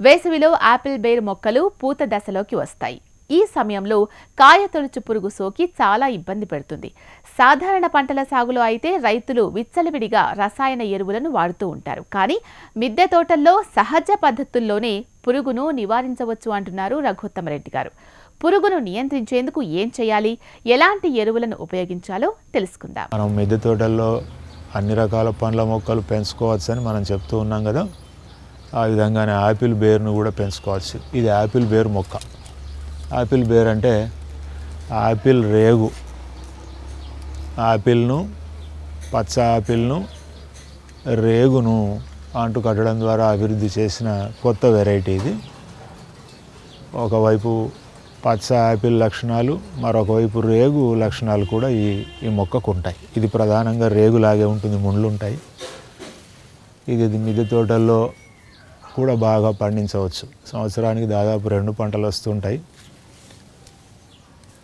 వేసవిలో apple bear మొక్కలు పూత దశలోకి వస్తాయి. ఈ సమయంలో కాయ తొలుచు పురుగు సోకి చాలా ఇబ్బంది పెడుతుంది. సాధారణ పంటల సాగులో అయితే రైతులు విచ్చలవిడిగా రసాయన ఎరువులను వాడుతూ ఉంటారు. కానీ మిద్దె తోటల్లో సహజ పద్ధతుల్లోనే పురుగును నివారించవచ్చు అంటున్నారు రఘోత్తమరెడ్డి గారు. పురుగును నియంత్రించేందుకు ఏం చేయాలి? ఎలాంటి ఎరువులను ఉపయోగించాలో తెలుసుకుందాం. మనం మిద్దె తోటల్లో అన్ని రకాల పండ్ల మొక్కలు పెంచుకోవచ్చు అని మనం చెప్తూ ఉన్నాం కదా. ఆ విధంగానే యాపిల్ బేర్ను కూడా పెంచుకోవచ్చు ఇది యాపిల్ బేర్ మొక్క. యాపిల్ బేర్ అంటే యాపిల్ రేగు. యాపిల్ను పచ్చ యాపిల్ను రేగును అంటు కట్టడం ద్వారా అభివృద్ధి చేసిన కొత్త వెరైటీ ఇది. ఒకవైపు పచ్చ యాపిల్ లక్షణాలు మరొకవైపు రేగు లక్షణాలు కూడా ఈ ఈ మొక్కకు ఉంటాయి ఇది ప్రధానంగా రేగులాగే ఉంటుంది ముండ్లు ఉంటాయి ఇది మిద్దె తోటల్లో కూడా బాగా పండించవచ్చు. సంవత్సరానికి దాదాపు రెండు పంటలు వస్తుంటాయి.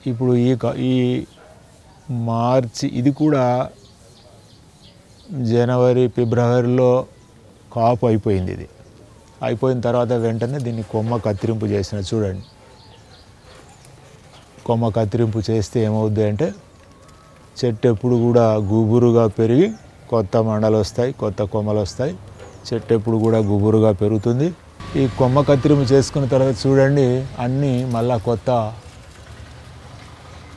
ఇప్పుడు ఈ క- ఈ మార్చి ఇది కూడా జనవరి ఫిబ్రవరిలో కాపు అయిపోయింది ఇది. అయిపోయిన తర్వాత వెంటనే దీన్ని కొమ్మ కత్తిరింపు చేసిన చూడండి. కొమ్మ కత్తిరింపు చేస్తే ఏమవుద్ది అంటే చెట్టు ఎప్పుడు కూడా గుబురుగా పెరిగి కొత్త మండలు వస్తాయి కొత్త కొమ్మలు వస్తాయి. చెట్టు ఎప్పుడు కూడా గుబురుగా పెరుగుతుంది. ఈ కొమ్మ కత్తిరింపు చేసుకున్న తర్వాత చూడండి అన్నీ మళ్ళా కొత్త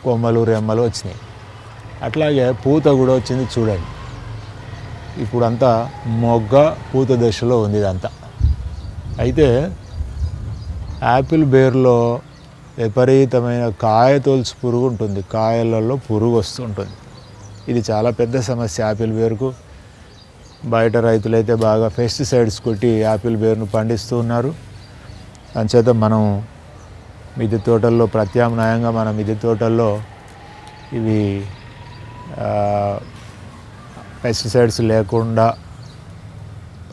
కొమ్మలు రెమ్మలు వచ్చినాయి. అట్లాగే పూత కూడా వచ్చింది చూడండి. ఇప్పుడంతా మొగ్గ పూత దశలో ఉంది ఇదంతా. అయితే యాపిల్ బేర్లో విపరీతమైన కాయ తొలుచు పురుగు ఉంటుంది. కాయలలో పురుగు వస్తుంటుంది ఇది చాలా పెద్ద సమస్య యాపిల్ బేరుకు. బయట రైతులైతే బాగా పెస్టిసైడ్స్ కొట్టి యాపిల్ బేరును పండిస్తూ ఉన్నారు. అంచేత మనం మిద్దె తోటల్లో ప్రత్యామ్నాయంగా మన మిద్దె తోటల్లో ఇవి పెస్టిసైడ్స్ లేకుండా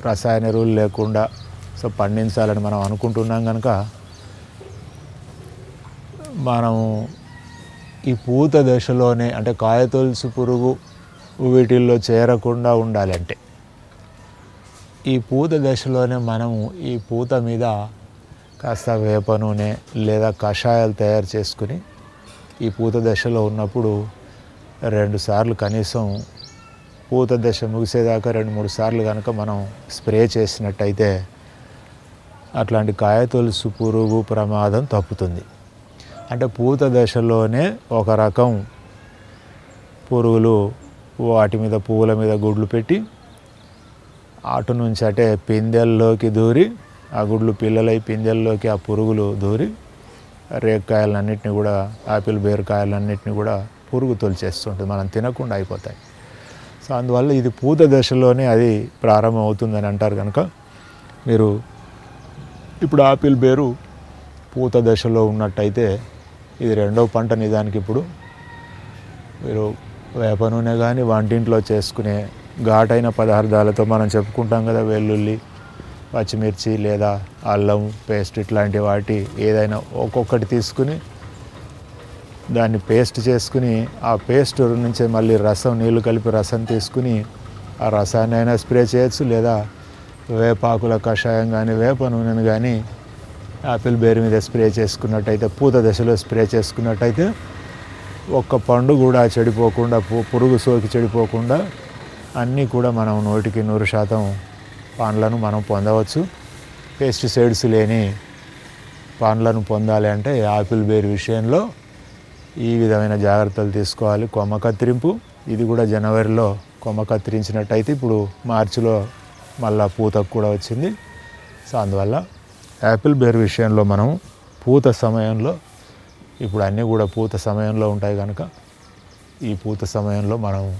రసాయన ఎరువులు లేకుండా సో పండించాలని మనం అనుకుంటున్నాం కనుక మనం ఈ పూత దశలోనే అంటే కాయతొలుసు పురుగు వీటిల్లో చేరకుండా ఉండాలంటే. ఈ పూత దశలోనే మనము ఈ పూత మీద కాస్త వేప నూనె లేదా కషాయాలు తయారు చేసుకుని ఈ పూత దశలో ఉన్నప్పుడు రెండు సార్లు కనీసం పూత దశ ముగిసేదాకా రెండు మూడు సార్లు కనుక మనం స్ప్రే చేసినట్టయితే అట్లాంటి కాయతొలుసు పురుగు ప్రమాదం తప్పుతుంది. అంటే పూత దశలోనే ఒక రకం పురుగులు వాటి మీద పువ్వుల మీద గుడ్లు పెట్టి అటు నుంచి అటే పిందెల్లోకి దూరి ఆ గుడ్లు పిల్లలై పిందెల్లోకి ఆ పురుగులు దూరి రేక్కాయలన్నింటినీ కూడా ఆపిల్ బీరకాయలన్నింటినీ కూడా పురుగు తొలిచేస్తుంటుంది. మనం తినకుండా అయిపోతాయి. సో అందువల్ల ఇది పూత దశలోనే అది ప్రారంభం అవుతుందని అంటారు కనుక మీరు ఇప్పుడు ఆపిల్ బేరు పూత దశలో ఉన్నట్టయితే ఇది రెండవ పంట నిజానికి ఇప్పుడు మీరు వేప నూనె కానీ వంటింట్లో చేసుకునే ఘాటైన పదార్థాలతో మనం చెప్పుకుంటాం కదా వెల్లుల్లి పచ్చిమిర్చి లేదా అల్లం పేస్ట్ ఇట్లాంటి వాటి ఏదైనా ఒక్కొక్కటి తీసుకుని దాన్ని పేస్ట్ చేసుకుని ఆ పేస్ట్ నుంచి మళ్ళీ రసం నీళ్ళు కలిపి రసం తీసుకుని ఆ రసాన్ని అయినా స్ప్రే చేయొచ్చు లేదా వేపాకుల కషాయం కానీ వేప నూనెను కానీ యాపిల్ బేర్ మీద స్ప్రే చేసుకున్నట్టయితే పూత దశలో స్ప్రే చేసుకున్నట్టయితే ఒక్క పండు కూడా చెడిపోకుండా పు- పురుగు సోకి చెడిపోకుండా అన్నీ కూడా మనం నూటికి నూరు శాతం పండ్లను మనం పొందవచ్చు. పెస్టిసైడ్స్ లేని పండ్లను పొందాలి అంటే యాపిల్ బేర్ విషయంలో ఈ విధమైన జాగ్రత్తలు తీసుకోవాలి. కొమ్మ కత్తిరింపు ఇది కూడా జనవరిలో కొమ్మ కత్తిరించినట్టయితే ఇప్పుడు మార్చిలో మళ్ళా పూతకు కూడా వచ్చింది. సో అందువల్ల యాపిల్ బేర్ విషయంలో మనం పూత సమయంలో ఇప్పుడు అన్నీ కూడా పూత సమయంలో ఉంటాయి కనుక ఈ పూత సమయంలో మనం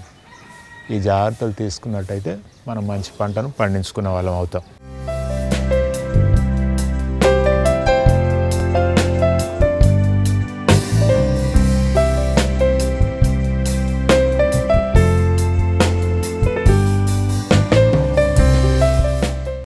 ఈ జాగ్రత్తలు తీసుకున్నట్టయితే మనం మంచి పంటను పండించుకునే వాళ్ళం అవుతాం.